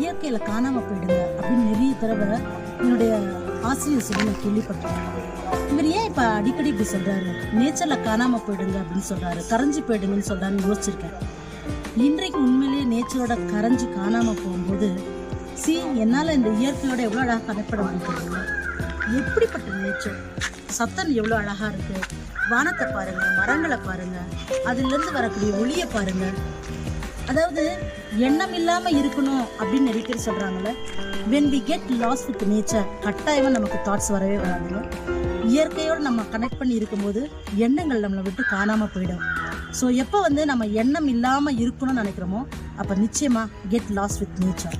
இயற்கையில் காணாமல் போயிடுங்க அப்படின்னு நிறைய தடவை என்னுடைய ஆசிரியர் சொல்லி நான் கேள்விப்பட்டிருக்கேன். இவர் ஏன் இப்போ அடிக்கடி இப்படி சொல்கிறாரு நேச்சரில் காணாமல் போயிடுங்க அப்படின்னு சொல்கிறாரு கரைஞ்சி போயிடுங்கன்னு சொல்கிறாருன்னு யோசிச்சிருக்கேன். இன்றைக்கு உண்மையிலேயே நேச்சரோட கரைஞ்சி காணாமல் போகும்போது சி என்னால் இந்த இயற்கையோட எவ்வளோ அழகாக கனெக்ட் முடியுது? எப்படிப்பட்ட நேச்சர் சத்தம் எவ்வளோ அழகாக இருக்குது வானத்தை பாருங்கள் மரங்களை பாருங்கள் அதுலேருந்து வரக்கூடிய ஒளியை பாருங்கள் அதாவது எண்ணம் இல்லாம இருக்கணும் அப்படின்னு நினைக்கிற சொல்கிறாங்கல்ல சொல்றாங்கல்ல. When we get lost with nature கட்டாயமா நமக்கு தாட்ஸ் வரவே வராதுங்க இயற்கையோடு நம்ம கனெக்ட் பண்ணி இருக்கும்போது எண்ணங்கள் நம்மளை விட்டு காணாமல் போயிடும். ஸோ எப்போ வந்து நம்ம எண்ணம் இல்லாமல் இருக்கணும்னு நினைக்கிறோமோ அப்போ நிச்சயமாக கெட் லாஸ் வித் நேச்சர்